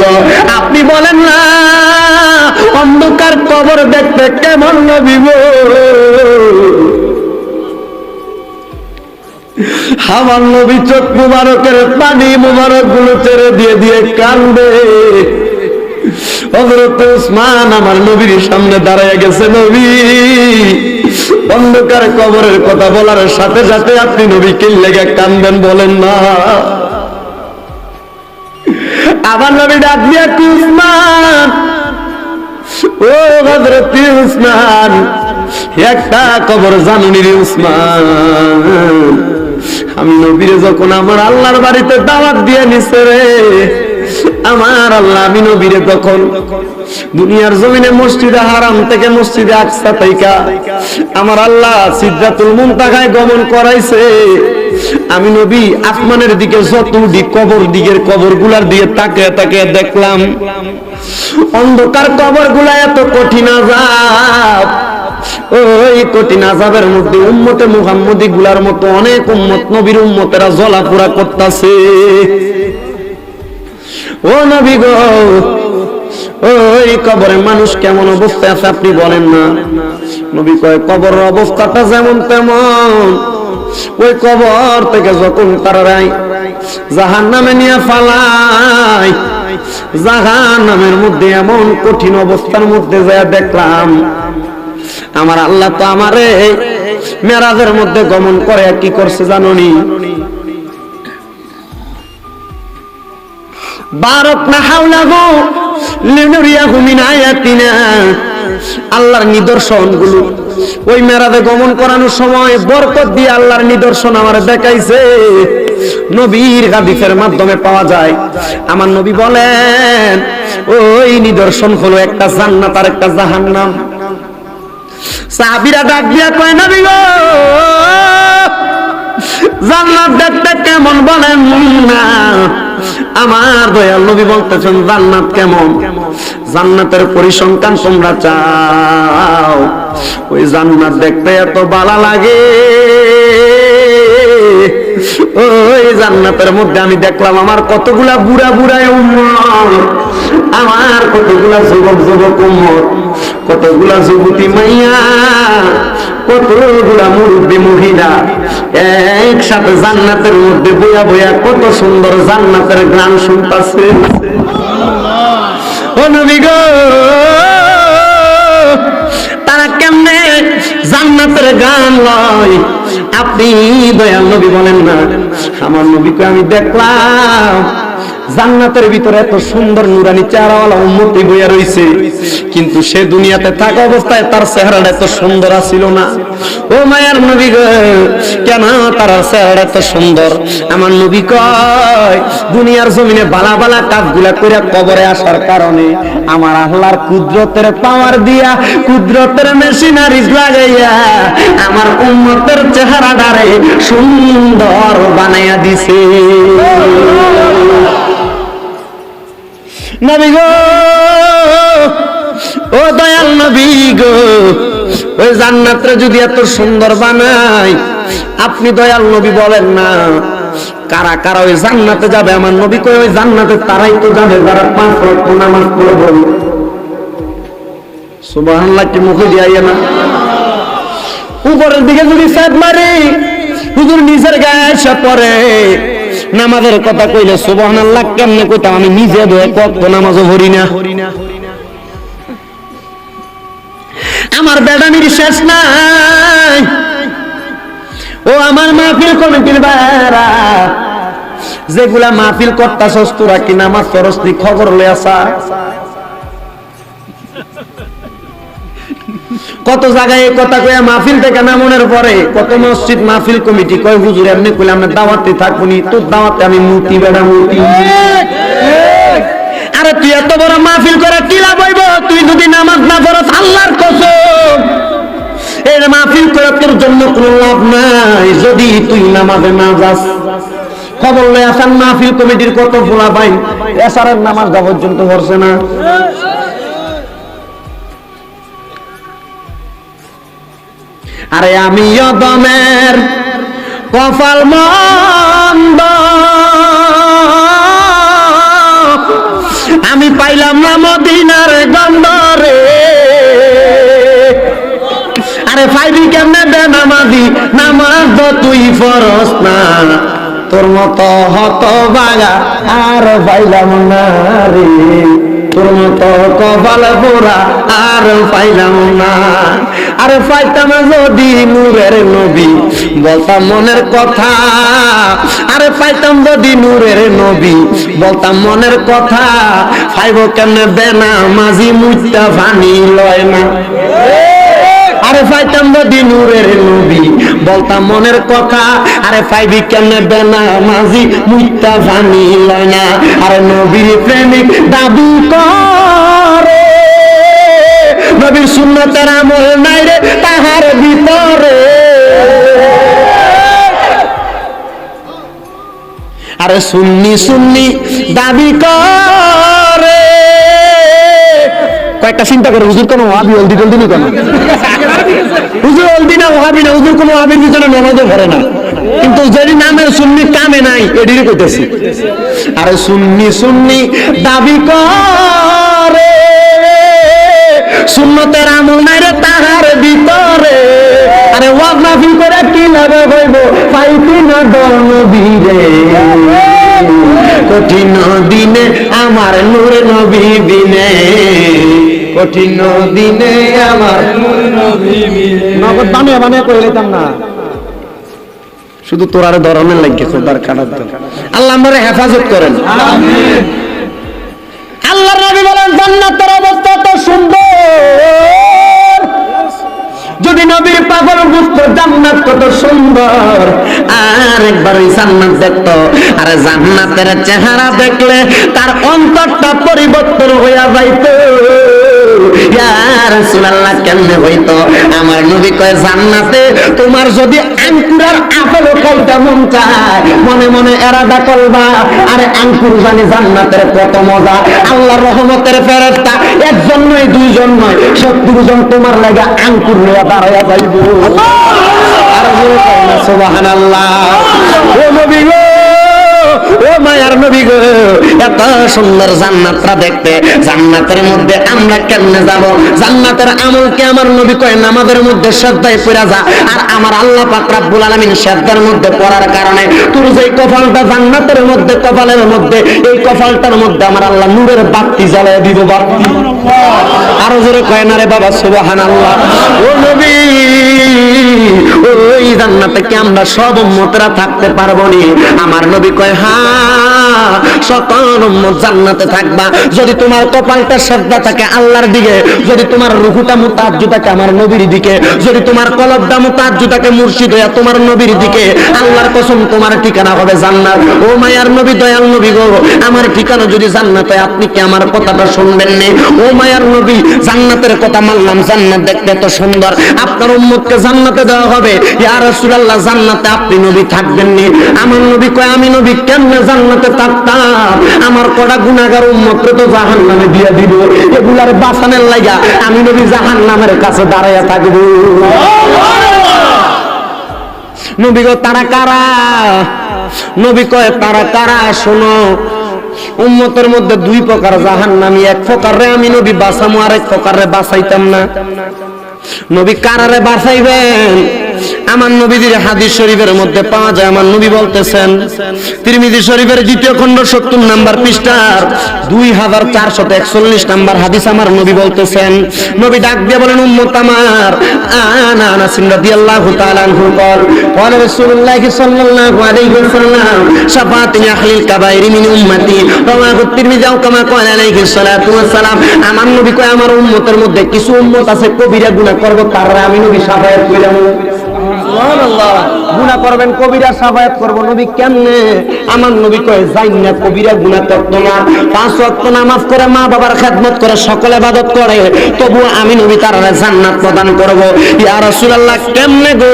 গো আপনি বলেন না, অন্ধকার কবর দেখতে কেমন নবী আমার নবী চোখ মুবারকের পানি মুবারকগুলো ছেড়ে দিয়ে দিয়ে কান্দে হযরত উসমান আমার নবীর সামনে দাঁড়ায় গেছে নবী। অন্ধকার কবরের কথা বলার সাথে সাথে আপনি নবী কি লেগে কান্দেন বলেন না। আমার নবী ডাক দিয়া কি উসমান, ও হযরত উসমান, একটা কবর জানুনি রে উসমান? আমি নবীরে যখন আমার আল্লাহর বাড়িতে দাওয়াত দিয়ে নিছে রে, আমার আল্লাহ, আমি নবীরে তখন দুনিয়ার জমিনে মসজিদে হারাম থেকে মসজিদে আকসা তাইকা আমার আল্লাহ সিদ্ধাতুল মুনতাকায় গমন করাইছে। আমি নবী, আসমানের দিকে যত কবর দিকের কবরগুলার দিয়ে তাকে তাকে দেখলাম, অন্ধকার কবরগুলা এত কঠিন আজাব ওই কঠিন আজাবের মধ্যে উম্মতে মুহাম্মদি গুলার মতো অনেক উম্মত নবীর উম্মতেরা করতেছে। ও নবী গো, ওই মানুষ কেমন অবস্থায় আছে আপনি বলেন না। নবী কয় কবর অবস্থাটা যেমন তেমন। ওই কবর থেকে যখন তারা জাহান নামে নিয়ে ফালাই জাহান নামের মধ্যে এমন কঠিন অবস্থার মধ্যে যায় দেখলাম, আমার আল্লাহ তো আমারে মেরাজের মধ্যে গমন করে কি করছে জাননি। বারক না হাওলাগো লিনুরিয়াহু মিন আয়াতিনা। আল্লাহর নিদর্শনগুলো ওই মেরাদে গমন করানোর সময় বরকত দিয়ে আল্লাহর নিদর্শন আমার দেখাইছে। নবীর হাদিসের মাধ্যমে পাওয়া যায়। আমার নবী বলেন, ওই নিদর্শন হলো একটা জান্নাত আর একটা জাহান্নাম। সাহাবীরা ডাক দিয়া কয়, নবী গো জান্নাত দেখতে কেমন বলেন? না আমার দয়াল নবী বলতেছেন, জান্নাত কেমন? জান্নাতের পরিসংখ্যান তোমরা চাও। ওই জান্নাত দেখতে এত বালা লাগে। জান্নাতের মধ্যে আমি দেখলাম আমার কতগুলা বুড়া বুড়ায় উম্মত, আমার কতগুলা যুবক যুবক উম্মত, কতগুলা যুবতী মাইয়া, কতগুলা মুরব্বী মহিলা, একসাথে জান্নাতের মধ্যে বইয়া বইয়া কত সুন্দর জান্নাতের গান শুনতেছে। তারা কেমনে জান্নাতের গান লয়? আপনি দয়াল নবী বলেন না। আমার নবীকে আমি দেখলাম। জান্নাতের ভিতরে এত সুন্দর নুরানি চেহারাওয়ালা উন্মতি বইয়া রইছে। কিন্তু সে দুনিয়াতে থাকা অবস্থায় তার চেহারাটা এত সুন্দর আসিল না। ও মায়ার নবী গো কেন তার চেহারাটা এত সুন্দর? আমার নবী কয়, দুনিয়ার জমিনে বালা বালা কাজগুলা করে কবরে আসার কারণে আমার আল্লাহর কুদরতের পাওয়ার দিয়া, কুদরতের মেশিনারিজ লাগাইয়া আমার উম্মতের চেহারাটারে সুন্দর বানাইয়া দিছে। নবী গো, ও দয়াল নবী গো ওই জান্নাতটা যদি এত সুন্দর বানাই আপনি দয়াল নবী বলেন না। কারা কারা ওই জান্নাতে যাবে? আমার নবী কই ওই জান্নাতে তারাই তো যাবে, যারা পাঁচ ওয়াক্ত নামাজ পড়বে সুবহানাল্লাহ, কি মুখে দিয়ে না। উপরের দিকে যদি সাদ মারি, হুজুর নিচের গায়ে এসে পড়ে নামাজের কথা কইলে, সুবহানাল্লাহ, কেমনে কইতাম? আমি নিজে ধরে কত নামাজও পড়ি না। বেড়ানির শেষ নাই। ও আমার মাহফিল কমিটির বাইরা যেগুলা মাহফিল করতাছস, তোরা কি নামাজ ফরস্তি খবর লয়ে আসা কত জায়গায় এই কথা কয়ে মাহফিল থেকে নামনের পরে কত মসজিদ মাহফিল কমিটি কয়, হুজুর, এমনি কইলে আমরা দাওয়াতে থাকব নি। তোর দাওয়াতে আমি মুতি বেড়া মুতি আরে তুই এত বড় মাহফিল করে কি লাভ হইব? তুই যদি নামাজ না পড়স, আল্লাহর কসম। এই মাহফিল করে তোর জন্য কোনো লাভ নাই, যদি তুই নামাজে না যাস। খবর লয়ে আসান মাহফিল কমিটির কত ফোলা পাই এসারের নামাজ যা পর্যন্ত পড়ছে না। আরে আমি দমের কপাল মন্দ। পাইলাম না মদিনার গন্ধরে আরে ফাইবি কেমনে বেনামাজি নামাজ? তো তুই ফরস না। তোর মতো হত বাগা আর পাইলাম না রে। তোর মতো কপাল পোড়া আর পাইলাম না। আর পাইতাম যদি নূরের নবী, বলতাম মনের কথা। আরে পাইতাম যদি নূরের নবী, বলতাম মনের কথা। ফাইব কেমনে বেনা মাঝি মুচটা ভানি লয় না। আরে পাইতাম যদি নূরের নবী। বলতাম মনের কথা, আরে পাইবি কেমনে বেনা মাঝি মুইতা লয় না। আরে নবীর প্রেমিক দাবি করে। নবীর সুন্নতের আমল নাই রে তাহার ভিতরে। আরে সুন্নি সুন্নি দাবি করে। কয়েকটা চিন্তা করে, হুজুর কোনো ওয়াবি হলদি টলদি নি। কেন হুজুর হলদি না, ওয়াবি না, হুজুর কোনো ওয়াবির ভিতরে ননদে ভরে না। কিন্তু যদি নামের সুন্নি কামে নাই, এডিরে কইতেছি। আরে সুন্নি সুন্নি, দাবি করে। সুন্নতের আমল নাই রে তাহার ভিতরে। আরে ওয়াজ মাহফিল করে কি লাভে হইব? পাইতি না দনবীরে কঠিন দিনে, আমার নূর নবী বিনে কঠিন দিনে আমার নগদ বানিয়ে বানিয়ে কই লইতাম না। শুধু ধরনের লাগে খোদার কাটার আল্লাহ আমারে হেফাজত করেন। আল্লাহ নবী বলেন জান্নাতের অবস্থা তো সুন্দর। যদি নবীর পাগল বুঝতো জান্নাত কত সুন্দর। আর একবার ওই জান্নাত দেখতো আর জান্নাতের চেহারা দেখলে তার অন্তরটা পরিবর্তন হইয়া যাইতো। ইয়া রাসূলুল্লাহ কেমনে হইতো? আমার নবী কয় জান্নাতে তোমার যদি আঙ্কুরার আপেল খাইতে মন চায় মনে মনে এরাদা করবা। আরে আঙ্কুর জানি জান্নাতের কত মজা। আল্লাহর রহমতের ফেরেশতা একজন নয় দুইজন নয় সত্তর জন তোমার লাগা আঙ্কুর নিয়ে দাঁড়াইয়া যাইব। আর সুবহানাল্লাহ। ও নবী গো! ও মায়ার নবী গো, এত সুন্দর জান্নাতটা দেখতে। জান্নাতের মধ্যে আমরা কেমনে যাব? জান্নাতের আমল কি আমার নবী কয়, নামাজের মধ্যে শ্রদ্ধায় পড়া যা। আর আমার আল্লাহ পাক রব্বুল আলামিন শ্রদ্ধার মধ্যে পড়ার কারণে তোর যে কপালটা জান্নাতের মধ্যে, কপালের মধ্যে, এই কপালটার মধ্যে আমার আল্লাহ নূরের বাতি জ্বালায় দিব বাতি আরও জোরে কয় না রে বাবা, সুবহানাল্লাহ। ও নবী, ওই জান্নাতে কি আমরা সব উম্মতরা থাকতে পারব নি? আমার নবী কয় হ্যাঁ সকল জান্নাতে থাকবা। যদি তোমার কপালটা শ্রদ্ধা থাকে আল্লাহর দিকে, যদি তোমার রুহুটা মুতাজ্জু থাকে আমার নবীর দিকে, যদি তোমার কলবটা মুতাজ্জু থাকে মুর্শিদ হইয়া তোমার নবীর দিকে, আল্লাহর কসম তোমার ঠিকানা হবে জান্নাত। ও মায়ার নবী, দয়াল নবী গো, আমার ঠিকানা যদি জান্নাতে আপনি কি আমার কথাটা শুনবেন নি? ও মায়ার নবী, জান্নাতের কথা মানলাম, জান্নাত দেখতে এত সুন্দর। আপনার উম্মতকে জান্নাতে দেওয়া হবে। ইয়া রাসূলুল্লাহ, জান্নাতে আপনি নবী থাকবেন নি। আমার নবী কয়, আমি নবী কেমনে জান্নাতে আমার কটা গুনাহগার উম্মতকে তো জাহান নামে দিয়ে দিব। এগুলার বাঁচানোর লাগা আমি নবী জাহান্নামের কাছে দাঁড়াইয়া থাকব। নবী গো, তারা কারা? নবী কয়, তারা কারা? শোনো, উম্মতের মধ্যে দুই প্রকার জাহান নামি এক প্রকারে আমি নবী বাঁচামো আর এক প্রকারে বাঁচাইতাম না। নবী কারারে বাঁচাইবেন? আমার নবীদের হাদিস শরীফের মধ্যে পাওয়া যায় আমার নবী বলতেছেন তিরমিজি শরীফের দ্বিতীয় খণ্ড সত্তর নাম্বার পৃষ্ঠার দুই হাজার চারশত একচল্লিশ নাম্বার হাদিস আমার নবী বলতেছেন নবী ডাক দিয়ে বলেন উম্মত আমার আনা আনাস রাদিয়াল্লাহু তাআলা আনহু قال قال رسول الله صلى الله عليه وسلم شفاعة أهل الكبائر من أمتي رواه الترمذي أو كما قال عليه الصلاة والسلام আমার নবী কয় আমার উম্মতের মধ্যে কিছু উম্মত আছে কবিরা গুনাহ করব তারা আমি নবী সাফায়াত কইলাম সুবহানাল্লাহ। গুনাহ করবেন, কবিরা সাফায়াত করব। নবী কেমনে? আমার নবী কয় যাই না কবিরা, গুনাহ করতো না। পাঁচ ওয়াক্ত নামাজ করে মা বাবার খেদমত করে, সকলে ইবাদত করে। তবু আমি নবী তার জান্নাত প্রদান করব। ইয়া রাসূলুল্লাহ, কেমনে গো?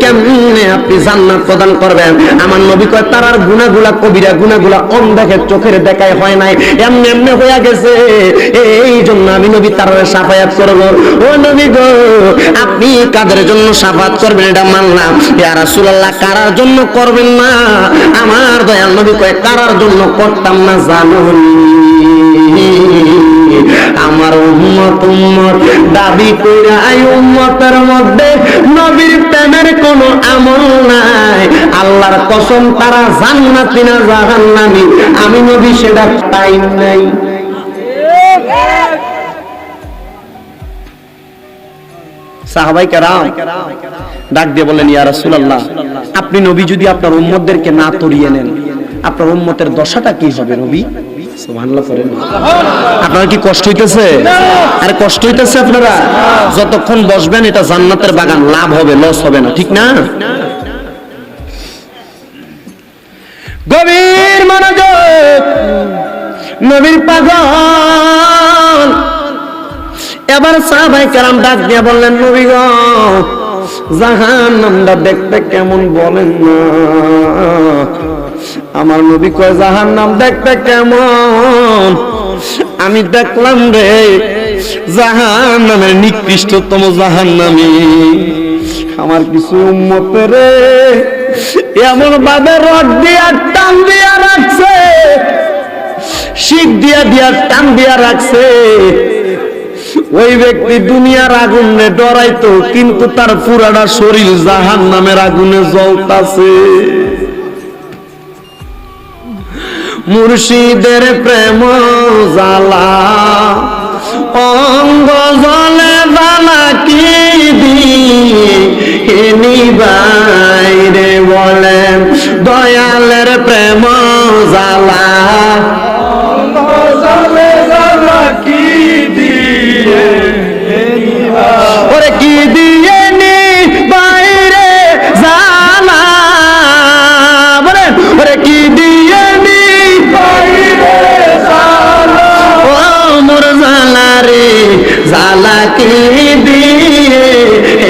কেমনে আপনি জান্নাত প্রদান করবেন? আমার নবী কয়, তারার গুনাহগুলা কবিরা গুনাহগুলা অন্ধের চোখের দেখায় হয় নাই। এমনি এমনি হইয়া গেছে। এই জন্য আমি নবী তার সাফায়াত করব। ও নবী গো, আপনি কাদের জন্য সাফাত করবেন এটা মানলাম। ইয়া রাসূলুল্লাহ কারার জন্য করবেন না। আমার দয়াল নবী কয়, কারার জন্য করতাম না, জানুনি। আমার উম্মত উম্মত, দাবি কইরা আই উম্মতের মধ্যে নবীর প্রেমের কোনো আমল নাই। আল্লাহর কসম, তারা জান্নাতি না জাহান্নামী। আমি নবী সেটা পাই নাই। সাহাবাই কারাম ডাক দিয়ে বলেন ইয়া রাসূলুল্লাহ আপনি নবী যদি আপনার উম্মতদেরকে না তরিয়ে নেন আপনার উম্মতের দশাটা কি হবে নবী? সুবহানাল্লাহ করেন। আপনার কি কষ্ট হইতেছে? আরে কষ্ট হইতেছে আপনারা। যতক্ষণ বসবেন এটা জান্নাতের বাগান লাভ হবে লস হবে না ঠিক না? এবার সাহাবাই কারাম ডাক দিয়ে বললেন, নবী গো, জাহান নামটা দেখতে কেমন বলেন না। আমার নবী কয়, জাহান নাম দেখতে কেমন? আমি দেখলাম রে, জাহান নামের নিকৃষ্টতম জাহান নামী। আমার কিছু উম্মত রে এমন ভাবে রড দিয়া, টান দিয়া রাখছে, শিখ দিয়া দিয়া, টান দিয়া রাখছে। ওই ব্যক্তি দুনিয়ার আগুনে ডরাইতো, কিন্তু তার পুরাটা শরীর জাহান নামের আগুনে জ্বলতাছে। মুর্শিদের প্রেম জালা অঙ্গ জলে জালা কি দিয়ে বাইরে বলে? দয়ালের প্রেম জালা দিয়ে নি বাইরে জালা বলে, ওরে কি দিয়ে নি ও মোর জালা রে জালা কি দিয়ে?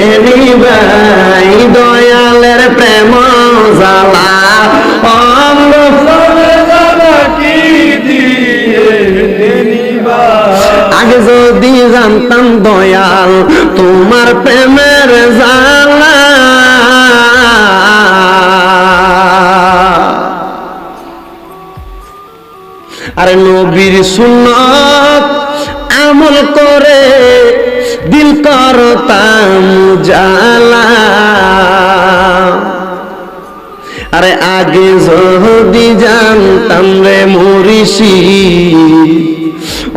এনি ভাই, দয়ালের প্রেম জালা আগে যদি জানতাম দয়াল নবীর সুন্নত আমল করে দিল করতাম জালা। আরে আগে যদি জানতাম রে মরিষি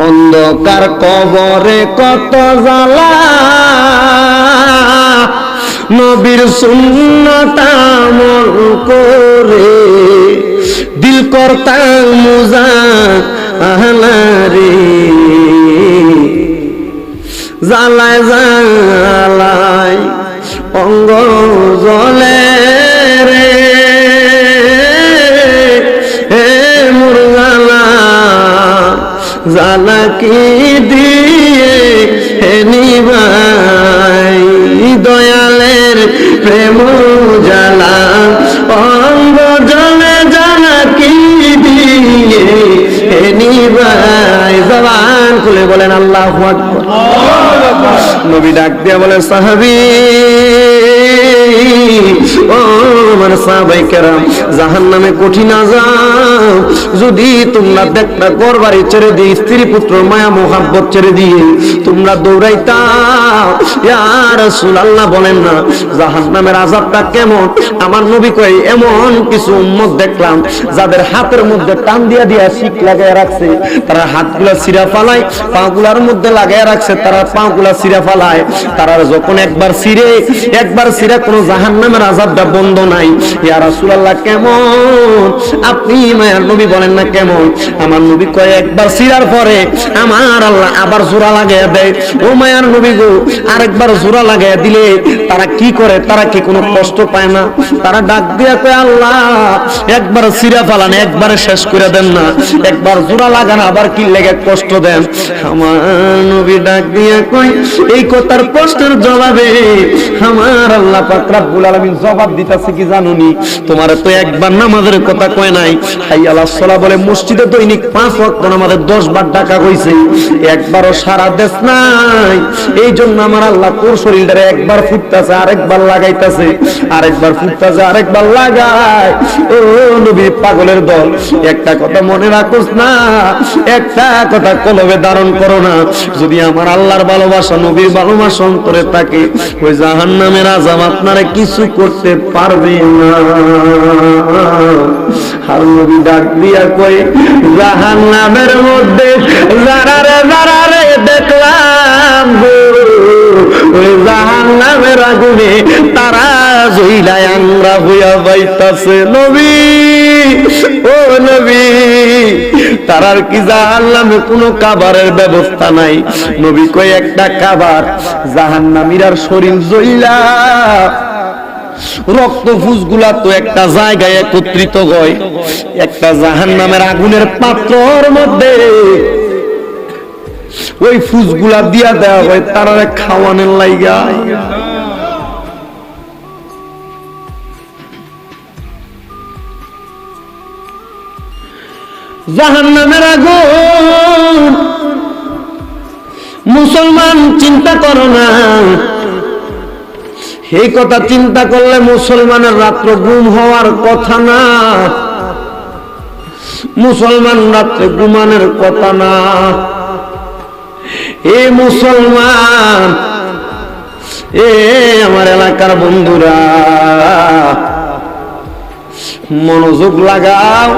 অন্ধকার কবরে কত জ্বালা। নবীর শূন্যতামল করে দিল করতাম মুজা আহলারে জ্বালায় জ্বালায় অঙ্গ জলে রে। হে জালা কি দিয়ে হে নিবাই? দয়ালের প্রেম জালা অঙ্গ জলে জালা কি দিয়ে? নিবাই জবান খুলে বলেন আল্লাহ নবী ডাক দিয়া বলেন সাহাবি। ও আমার কেরাম জাহান নামে কঠিন যদি তোমরা বাড়ি ছেড়ে স্ত্রী পুত্র মায়া মোহাব্বত ছেড়ে দিয়ে তোমরা দৌড়াইতা বলেন না জাহান নামের আজাবটা কেমন? আমার নবী কয়, এমন কিছু উম্মত দেখলাম, যাদের হাতের মধ্যে টান দিয়া দিয়া শিক লাগায় রাখছে। তারা হাতগুলা সিরা ফালায়, পাগুলার মধ্যে লাগায় রাখছে, তারা পাগুলা সিরা ফালায়। তারা যখন একবার সিরে একবার সিরা কোনো জাহান নামের আজাবটা বন্ধ নাই। ইয়া রাসূলুল্লাহ, কেমন? আপনি মায়ার নবী বলেন না কেমন? আমার নবী কয় একবার সিরার পরে আমার আল্লাহ আবার জোড়া লাগাইয়া দেয়। ও মায়ার নবী গো, আরেকবার জোড়া লাগাইয়া দিলে তারা কি করে? তারা কি কোনো কষ্ট পায় না? তারা ডাক দিয়া কয়, আল্লাহ, একবার সিরা ফালান, একবারে শেষ করে দেন না। একবার জোড়া লাগান, আবার কি লেগে কষ্ট দেন? আমার নবী ডাক দিয়া কই এই কথার প্রশ্নের জবাবে আমার আল্লাহ পাক রাব্বুল আলামিন জবাব দিতাছে কি তোমার তো একবার নামাজের কথা কয় নাই। বলে মসজিদে দৈনিক পাঁচ ওয়াক্ত নামাজের দশ বার ডাকা হইছে একবারও সারা দেশ নাই। এই জন্য আমার আল্লাহ একবার ফুটতাছে, আরেকবার লাগাইতাছে। আরেকবার ফুটতাছে, আরেকবার লাগায়। ও নবী পাগলের দল, একটা কথা মনে রাখোস না, একটা কথা কলবে ধারণ করো না। যদি আমার আল্লাহর ভালোবাসা, নবীর ভালোবাসা অন্তরে থাকে, ওই জাহান নামের আজাম আপনারা কিছু করতে পারবে না। আর নবী ডাক দিয়া কই জাহান নামের মধ্যে যারা রে যারা রে দেখলাম ওই জাহান নামের আগুনে তারা জইলায় আমরা হইয়া বাইতাছে নবী। ও নবী তারার কি জাহান নামে কোনো কাবারের ব্যবস্থা নাই। নবী কই একটা কাবার জাহান নামিরার শরীর জইলা রক্ত ফুসগুলা তো একটা জায়গায় একত্রিত হয়। একটা জাহান নামের আগুনের পাত্রর মধ্যে। ওই ফুসগুলা দিয়া দেওয়া হয় তারা খাওয়ানোর লাইগা। জাহান নামের আগুন। মুসলমান চিন্তা করো না। এই কথা চিন্তা করলে মুসলমানের রাত্র গুম হওয়ার কথা না। মুসলমান রাত্রে গুমানের কথা না। এ মুসলমান, এ আমার এলাকার বন্ধুরা, মনোযোগ লাগাও।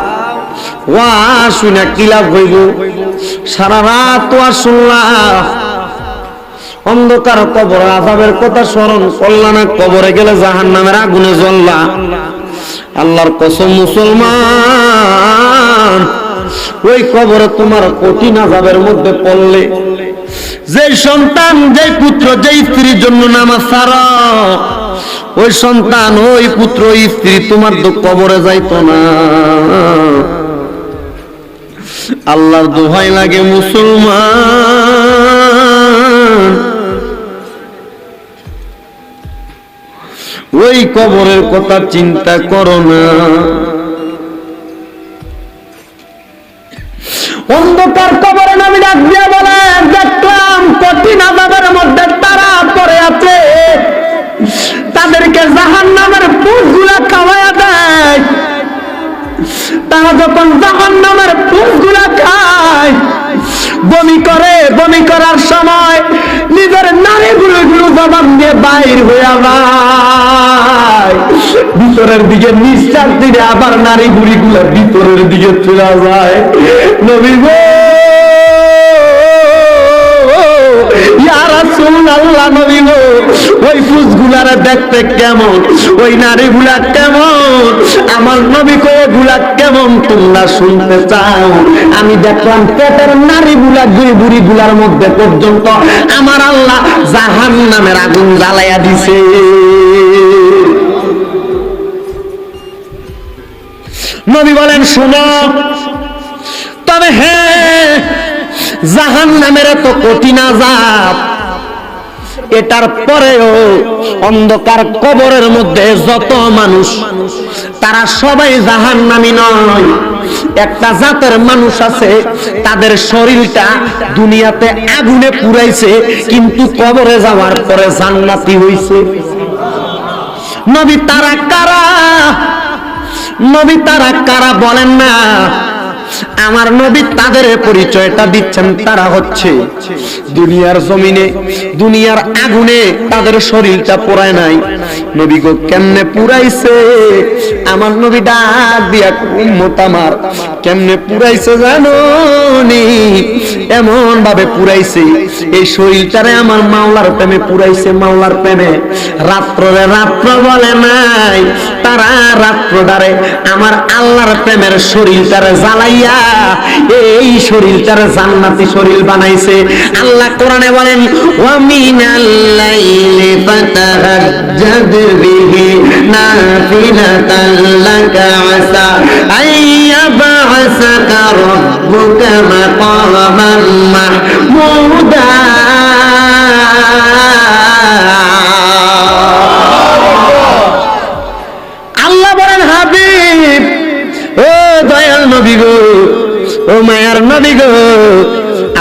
ওয়া শুনে কি লাভ হইল? সারা রাত ওয়া শুনলাম। অন্ধকার কবর আজাবের কথা স্মরণ করলা না, কবরে গেলে জাহান নামের আগুনে জ্বললা। আল্লাহর কসম, মুসলমান, ওই কবরে তোমার কঠিন আজাবের মধ্যে পড়লে যে সন্তান যে পুত্র যে স্ত্রীর জন্য নামাজ সারা ওই সন্তান, ওই পুত্র, ওই স্ত্রী তোমার তো কবরে যাইতো না। আল্লাহর দোহাই লাগে মুসলমান। ওই কবরের কথা চিন্তা করো না। অন্ধকার কবরে নামি ডাক দিয়ে বলে, দেখলাম কঠিন আজাবের মধ্যে তারা পড়ে আছে। তাদেরকে জাহান নামের পুষগুলা খাওয়াইয়া দেয়। তারা যখন জাহান নামের খায় বমি করে, বমি করার সময় নিজের নারী গুলো গুলো জবান দিয়ে বাইর হয়ে যায় ভিতরের দিকে নিঃশ্বাস দিলে আবার নারী গুলি গুলো ভিতরের দিকে চলে যায়। নবী গো দেখতে কেমন? ওই নারীগুলা কেমন? আমার নবী কয়ে গুলা কেমন তোমরা শুনতে চাও? আমি দেখলাম পেটের নারীগুলা দুই বুড়ি গুলার মধ্যে পর্যন্ত আমার আল্লাহ জাহান নামের আগুন জ্বালাইয়া দিছে। নবী বলেন, শোনো জাহান নামের এত কঠিন আজাব। এটার পরেও অন্ধকার কবরের মধ্যে যত মানুষ, তারা সবাই জাহান নামি নয়। একটা জাতের মানুষ আছে, তাদের শরীরটা দুনিয়াতে আগুনে পুরাইছে কিন্তু কবরে যাওয়ার পরে জান্নাতি হইছে। নবী তারা কারা? নবী তারা কারা বলেন না? আমার নবী তাদের পরিচয়টা দিচ্ছেন, তারা হচ্ছে দুনিয়ার জমিনে, দুনিয়ার আগুনে তাদের শরীরটা পোড়ায় নাই। নবী গো, কেমনে পুরাইছে আমার নবী ডাক দিয়া উম্মত আমার, কেমনে পুরাইছে জানো নি? এমন ভাবে পুরাইছে এই শরীরটারে আমার মাওলার প্রেমে পুরাইছে মাওলার প্রেমে। রাত্রে রাত্র বলে নাই, তারা রাত্রটারে আমার আল্লাহর প্রেমের শরীরটারে জ্বালাইয়া এই শরীরটার জান্নাতি শরীর বানাইছে। আল্লাহ কোরআনে বলেন, ওয়ামিনাল লাইলি ফাতাহাজ্জাদ বিহি নাফিলাতান লাকা আসা আইয়াবআসাকা রাব্বুকা মাকামান মাহমুদা। ও মায়ার নবী গো।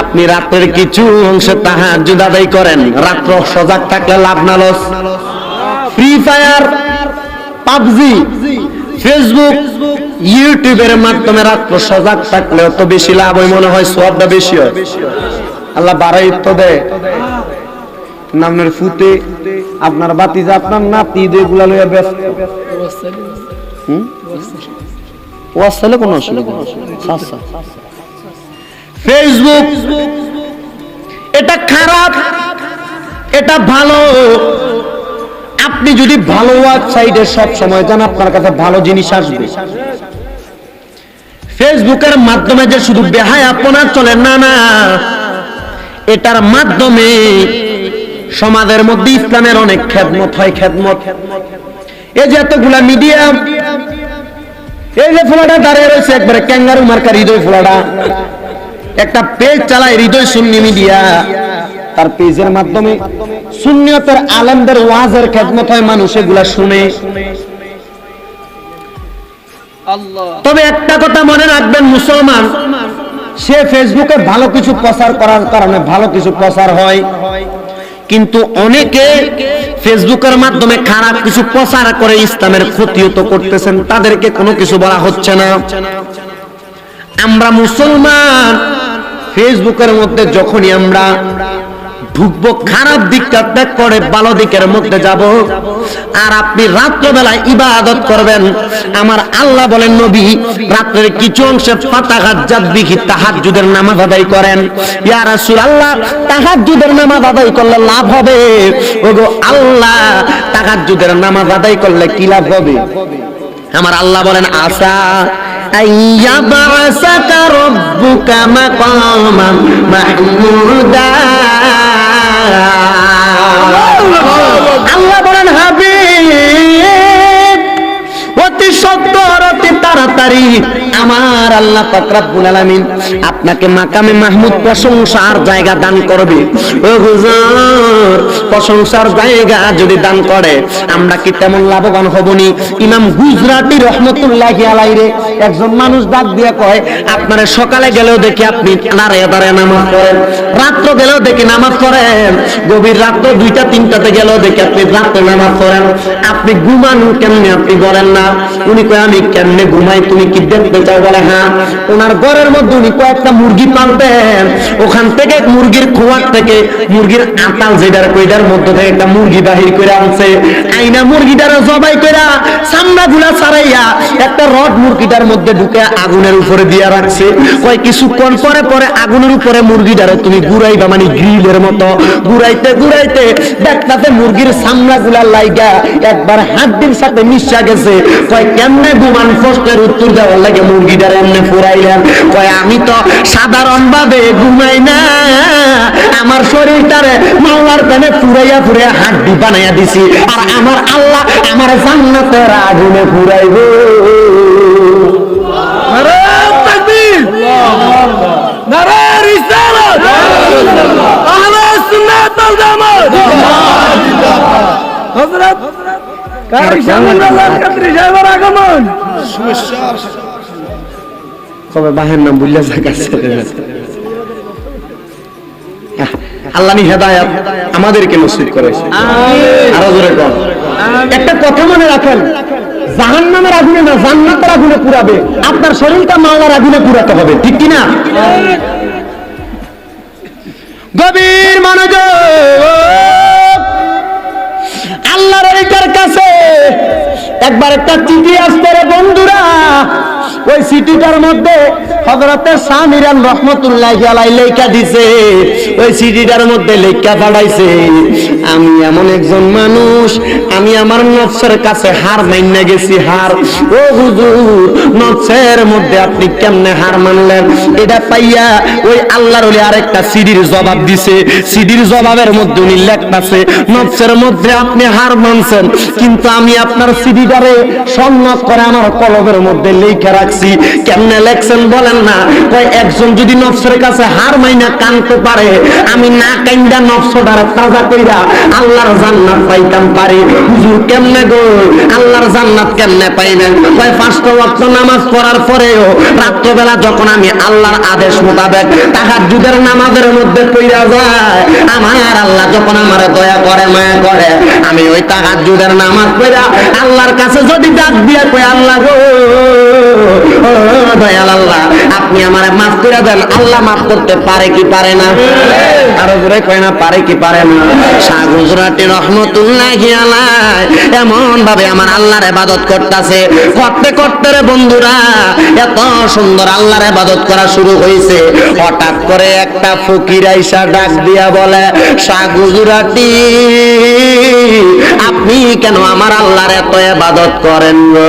আপনি রাতের কিছু অংশে তাহাজ্জুদ আদায় করেন। রাত্র সজাগ থাকলে লাভ না loss. Free Fire PUBG Facebook ইউটিউবের মাধ্যমে রাত্র সজাগ থাকলে অত বেশি লাভ হয়, মনে হয় সোয়াবটা বেশি হয়। আল্লাহ বাড়াই তো দেয় নামের ফুতে আপনার বাতি যে আপনার নাতি যেগুলা লইয়া ব্যস্ত। হুম? ওয়াজ কোনো অসুবিধা আচ্ছা। ফেসবুক এটা খারাপ, এটা ভালো। আপনি যদি ভালো ওয়েবসাইটে সব সময় যান, আপনার কাছে ভালো জিনিস আসবে। ফেসবুকের মাধ্যমে যে শুধু বেহায় আপনার চলে, না না। এটার মাধ্যমে সমাজের মধ্যে ইসলামের অনেক খেদমত হয়, খেদমত। এই যে এতগুলা মিডিয়া এই যে ফোলাটা দাঁড়িয়ে রয়েছে, একবারে ক্যাঙ্গারু মার্কার হৃদয় ফোলাটা। একটা পেজ চালায় হৃদয় সুন্নি মিডিয়া। তার পেজের মাধ্যমে সুন্নিয়তের আলেমদের ওয়াজের খেদমত হয়, মানুষ এগুলা শুনে। তবে একটা কথা মনে রাখবেন, মুসলমান, সে ফেসবুকে ভালো কিছু প্রচার করার কারণে ভালো কিছু প্রচার হয়। কিন্তু অনেকে ফেসবুকের মাধ্যমে খারাপ কিছু প্রচার করে ইসলামের ক্ষতিও তো করতেছেন, তাদেরকে কোনো কিছু বলা হচ্ছে না। আমরা মুসলমান ফেসবুকের মধ্যে যখনই আমরা ঢুকবো, খারাপ দিকটা ত্যাগ করে ভালো দিকের মধ্যে যাব। আর আপনি রাত্রবেলায় ইবাদত করবেন। আমার আল্লাহ বলেন, নবী, রাত্রের কিছু অংশে ফাতাহাত জাদ্দিহি তাহাজ্জুদের নামাজ আদায় করেন। ইয়া রাসূলুল্লাহ, তাহাজ্জুদের নামাজ আদায় করলে লাভ হবে। ওগো আল্লাহ, তাহাজ্জুদের নামাজ আদায় করলে কি লাভ হবে? আমার আল্লাহ বলেন আসা আইয়াবাসাকা রব্বুকা মাকামান মাহমুদা। আল্লাহ বলেন হাবিব অতি সত্তর অতি তাড়াতাড়ি আমার আল্লাহ পাক রব্বুল আলামিন আপনাকে মাকামে মাহমুদ প্রশংসার জায়গা দান করবে। ও হুজুর, প্রশংসার জায়গা যদি দান করে, আমরা কি তেমন লাভবান হবনি? ইমাম গুজরাটি রহমতুল্লাহি আলাইরে একজন মানুষ ডাক দিয়ে কয়, আপনারা সকালে গেলেও দেখি আপনি দাঁড়িয়ে দাঁড়িয়ে নামাজ পড়েন, রাত্র গেলেও দেখি নামাজ পড়েন, গভীর রাত্র দুইটা, তিনটাতে গেলেও দেখি আপনি রাত্রে নামাজ পড়েন। আপনি ঘুমান কেমনে? আপনি বলেন না। উনি কয়, আমি কেমনে ঘুমাই? তুমি কি দেখতে বলে হ্যাঁ ওনার ঘরের মধ্যে উনি কয়েকটা মুরগি পালতেন। ওখান থেকে মুরগির খোয়ার থেকে মুরগির আতাল যেটার কইটার মধ্যে থেকে একটা মুরগি বাহির করে আনছে। আইনা মুরগিটার কইরা সামনা ছাড়াইয়া একটা রড মুরগিটার মধ্যে ঢুকে আগুনের উপরে দিয়া রাখছে। কয়, কিছুক্ষণ পরে পরে আগুনের উপরে মুরগিটারে তুমি ঘুরাইবা মানে গ্রিলের মতো। ঘুরাইতে ঘুরাইতে দেখতাতে মুরগির সামনা গুলা লাইগা একবার হাড্ডির সাথে মিশা গেছে। কয়, কেমনে গুমান প্রশ্নের উত্তর দেওয়ার লাগে মুরগিটার এমনি ফুরাইলেন। কয়, আমি তো সাধারণ ভাবে ঘুমাই না। আমার শরীরটারে মাওলার প্যানে ফুরাইয়া ফুরাইয়া হাড্ডি বানাইয়া দিছি। আর আমার আল্লাহ আমার জান্নাতের আগুনে ফুরাইব। তাকবীর নারে রিসালাত আহলে সুন্নাত ওয়াল জামাত তবে বাহের নাম বুঝলে জায়গাছে আল্লাহ হেদায়াত আমাদেরকে নসিব করেছে। আরও জোরে কর একটা কথা মনে রাখেন জাহান নামের আগুনে না জান্নাতের আগুনে পুরাবে আপনার শরীরটা মাওলার আগুনে পুরাতে হবে ঠিক কি না গভীর মনোযোগ। আল্লাহর কাছে একবার একটা চিঠি আসতে বন্ধুরা। ওই চিঠিটার মধ্যে হযরতে সামিরান রহমতুল্লাহ আলাই লেখা দিছে। ওই চিঠিটার মধ্যে লেখা পাঠাইছে, আমি এমন একজন মানুষ, আমি আমার নফসের কাছে হার মাইনা গেছি, হার। ও হুজুর, নফসের মধ্যে আপনি কেমনে হার মানলেন? এটা পাইয়া ওই আল্লাহর ওলি আরেকটা সিডির জবাব দিছে। সিডির জবাবের মধ্যে উনি লেখতাছে, নফসের মধ্যে আপনি হার মানছেন, কিন্তু আমি আপনার সিডিটারে সন্ন্যাস করে আমার কলবের মধ্যে লেখা রাখছি। কেমনে লেখছেন বলেন না? কয়, একজন যদি নফসের কাছে হার মাইনা কানতে পারে, আমি না কাইন্দা নফসটার তাজা কইরা আল্লাহর জান্নাত পাইতাম পারি। হুজুর কেমনে গো? আল্লাহর জান্নাত কেমনে পাইবেন? কয়, পাঁচটা ওয়াক্ত নামাজ পড়ার পরেও রাত্রবেলা যখন আমি আল্লাহর আদেশ মোতাবেক তাহাজ্জুদের নামাজের মধ্যে পইরা যায়, আমার আল্লাহ যখন আমারে দয়া করে, মায়া করে, আমি ওই তাহাজ্জুদের নামাজ পড়া আল্লাহর কাছে যদি ডাক দিয়া কই আল্লাহ গো দয়াল আল্লাহ, আপনি আমারে মাফ করে দেন। আল্লাহ মাফ করতে পারে কি পারে না? আরও জোরে কয় না, পারে কি পারে না? শাহ রহমতুল্লাহি এমন ভাবে আমার আল্লাহর ইবাদত করতেছে। করতে করতে রে বন্ধুরা, এত সুন্দর আল্লাহর ইবাদত করা শুরু হয়েছে হঠাৎ করে একটা ফকির আইসা ডাক দিয়া বলে শাহ গুজরাটি আপনি কেন আমার আল্লাহর এত ইবাদত করেন গো?